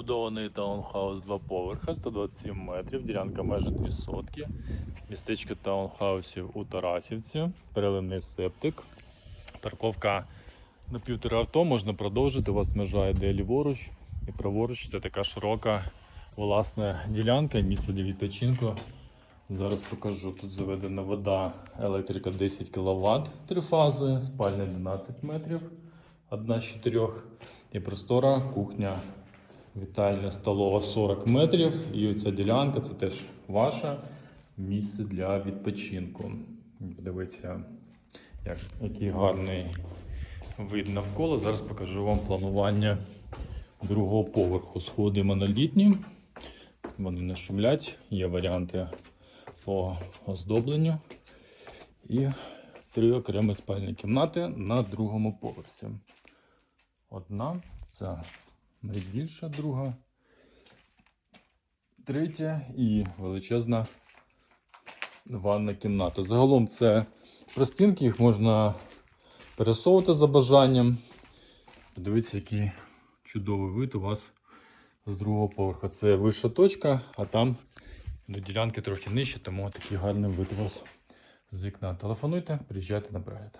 Побудований таунхаус два поверха, 127 метрів, ділянка майже 2 сотки. Містечко таунхаусів у Тарасівці, переливний септик. Парковка на півтора авто можна продовжити. У вас межа йде ліворуч і праворуч. Це така широка власна ділянка, місце для відпочинку. Зараз покажу. Тут заведена вода, електрика 10 кВт, три фази, спальня 12 метрів, одна з чотирьох. І простора кухня вітальня столова 40 метрів. І оця ділянка це теж ваше місце для відпочинку. Подивіться, як, який гарний вид навколо. Зараз покажу вам планування другого поверху. Сходи монолітні, вони не шумлять, є варіанти по оздобленню. І три окремі спальні кімнати на другому поверсі. Одна, це найбільша, друга, третя і величезна ванна кімната. Загалом це простінки, їх можна пересовувати за бажанням. Подивіться, який чудовий вид у вас з другого поверху. Це вища точка, а там до ділянки трохи нижче, тому такий гарний вид у вас з вікна. Телефонуйте, приїжджайте на перегляд.